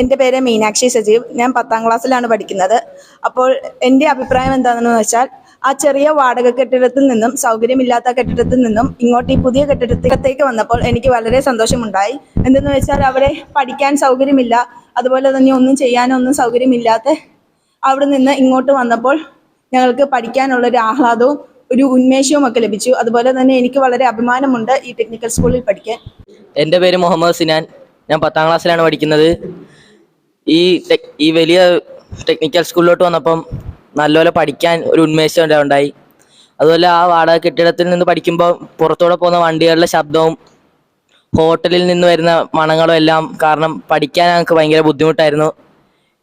എന്റെ പേര് മീനാക്ഷി സജീവ്. ഞാൻ പത്താം ക്ലാസ്സിലാണ് പഠിക്കുന്നത്. അപ്പോൾ എന്റെ അഭിപ്രായം എന്താണെന്ന് വെച്ചാൽ ആ ചെറിയ വാടക കെട്ടിടത്തിൽ നിന്നും സൗകര്യമില്ലാത്ത കെട്ടിടത്തിൽ നിന്നും ഇങ്ങോട്ട് ഈ പുതിയ കെട്ടിടത്തിലേക്ക് വന്നപ്പോൾ എനിക്ക് വളരെ സന്തോഷമുണ്ടായി. എന്തെന്ന് വെച്ചാൽ അവിടെ പഠിക്കാൻ സൗകര്യമില്ല. അതുപോലെ തന്നെ ഒന്നും ചെയ്യാനൊന്നും സൗകര്യമില്ലാത്ത അവിടെ നിന്ന് ഇങ്ങോട്ട് വന്നപ്പോൾ ഞങ്ങൾക്ക് പഠിക്കാനുള്ള ഒരു ആഹ്ലാദവും ഒരു ഉന്മേഷവും ഒക്കെ ലഭിച്ചു. അതുപോലെ തന്നെ എനിക്ക് വളരെ അഭിമാനമുണ്ട് ഈ ടെക്നിക്കൽ സ്കൂളിൽ പഠിക്കാൻ. എന്റെ പേര് മുഹമ്മദ് സിനാൻ. ഞാൻ പത്താം ക്ലാസ്സിലാണ് പഠിക്കുന്നത്. ഈ ഈ വലിയ ടെക്നിക്കൽ സ്കൂളിലോട്ട് വന്നപ്പം നല്ലപോലെ പഠിക്കാൻ ഒരു ഉന്മേഷം ഉണ്ടായി. അതുപോലെ ആ വാടക കെട്ടിടത്തിൽ നിന്ന് പഠിക്കുമ്പോൾ പുറത്തൂടെ പോകുന്ന വണ്ടികളുടെ ശബ്ദവും ഹോട്ടലിൽ നിന്ന് വരുന്ന മണങ്ങളും എല്ലാം കാരണം പഠിക്കാൻ ഞങ്ങൾക്ക് ഭയങ്കര ബുദ്ധിമുട്ടായിരുന്നു.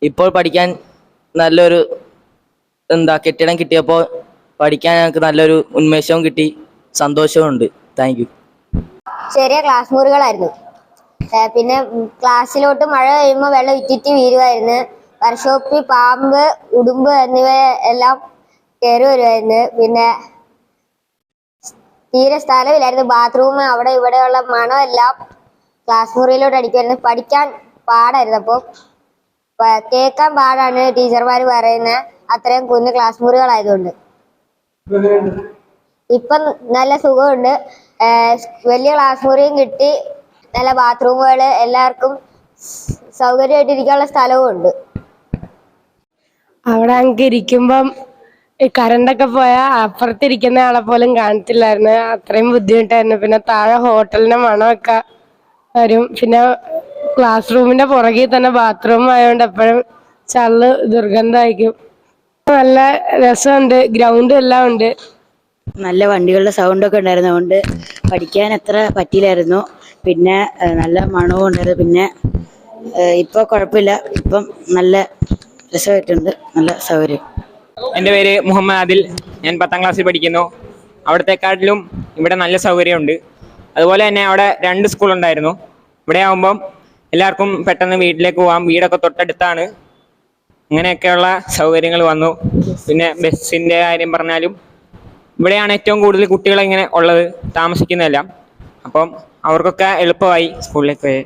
ഇപ്പോൾ പഠിക്കാൻ നല്ലൊരു എന്താ കെട്ടിടം കിട്ടിയപ്പോൾ പഠിക്കാൻ ഞങ്ങൾക്ക് നല്ലൊരു ഉന്മേഷവും കിട്ടി. സന്തോഷവും ഉണ്ട് താങ്ക് യു ചെറിയ ക്ലാസ് മുറികളായിരുന്നു. പിന്നെ ക്ലാസ്സിലോട്ട് മഴ കഴിയുമ്പോൾ വെള്ളം ഇറ്റിറ്റ് വീഴുമായിരുന്നു വർഷോപ്പിൽ പാമ്പ് ഉടുമ്പ് എന്നിവ എല്ലാം കയറി വരുമായിരുന്നു പിന്നെ തീരെ സ്ഥലമില്ലായിരുന്നു. ബാത്റൂം അവിടെ ഇവിടെയുള്ള മണം എല്ലാം ക്ലാസ് മുറിയിലോട്ട് അടിക്കുമായിരുന്നു പഠിക്കാൻ പാടായിരുന്നു അപ്പോൾ കേൾക്കാൻ പാടാണ് ടീച്ചർമാർ പറയുന്നത് അത്രയും കുഞ്ഞു ക്ലാസ് മുറികളായതുകൊണ്ട്. ഇപ്പം നല്ല സുഖമുണ്ട്. വലിയ ക്ലാസ് മുറിയും കിട്ടി. നല്ല ബാത്റൂമുകൾ എല്ലാവർക്കും സൗകര്യമായിട്ട് ഇരിക്കാനുള്ള സ്ഥലവും ഉണ്ട് അവിടെ അങ്ങ് ഇരിക്കുമ്പം കറണ്ടൊക്കെ പോയാൽ അപ്പുറത്തിരിക്കുന്ന ആളെ പോലും കാണത്തില്ലായിരുന്നു. അത്രയും ബുദ്ധിമുട്ടായിരുന്നു. പിന്നെ താഴെ ഹോട്ടലിന്റെ മണമൊക്കെ വരും. പിന്നെ ക്ലാസ് റൂമിന്റെ പുറകിൽ തന്നെ ബാത്റൂം ആയതുകൊണ്ട് എപ്പോഴും ചള്ള് ദുർഗന്ധമായിരിക്കും. നല്ല രസമുണ്ട്. ഗ്രൗണ്ടും എല്ലാം ഉണ്ട്. നല്ല വണ്ടികളുടെ സൗണ്ടൊക്കെ ഉണ്ടായിരുന്നതുകൊണ്ട് പഠിക്കാൻ അത്ര പറ്റിയില്ലായിരുന്നു. പിന്നെ നല്ല മണവും ഉണ്ടത്. പിന്നെ ഇപ്പോൾ കുഴപ്പമില്ല ഇപ്പം നല്ല രസമായിട്ടുണ്ട്. നല്ല സൗകര്യം. എന്റെ പേര് മുഹമ്മദ് ആദിൽ. ഞാൻ പത്താം ക്ലാസ്സിൽ പഠിക്കുന്നു. അവിടത്തെക്കാട്ടിലും ഇവിടെ നല്ല സൗകര്യമുണ്ട്. അതുപോലെ തന്നെ അവിടെ രണ്ട് സ്കൂൾ ഉണ്ടായിരുന്നു ഇവിടെ ആകുമ്പം എല്ലാവർക്കും പെട്ടെന്ന് വീട്ടിലേക്ക് പോകാം വീടൊക്കെ തൊട്ടടുത്താണ്. ഇങ്ങനെയൊക്കെയുള്ള സൗകര്യങ്ങൾ വന്നു. പിന്നെ ബസ്സിന്റെ കാര്യം പറഞ്ഞാലും ഇവിടെയാണ് ഏറ്റവും കൂടുതൽ കുട്ടികൾ ഇങ്ങനെ ഉള്ളത് താമസിക്കുന്നതെല്ലാം. അപ്പം അവർക്കൊക്കെ എളുപ്പമായി സ്കൂളിലേക്ക് പോയി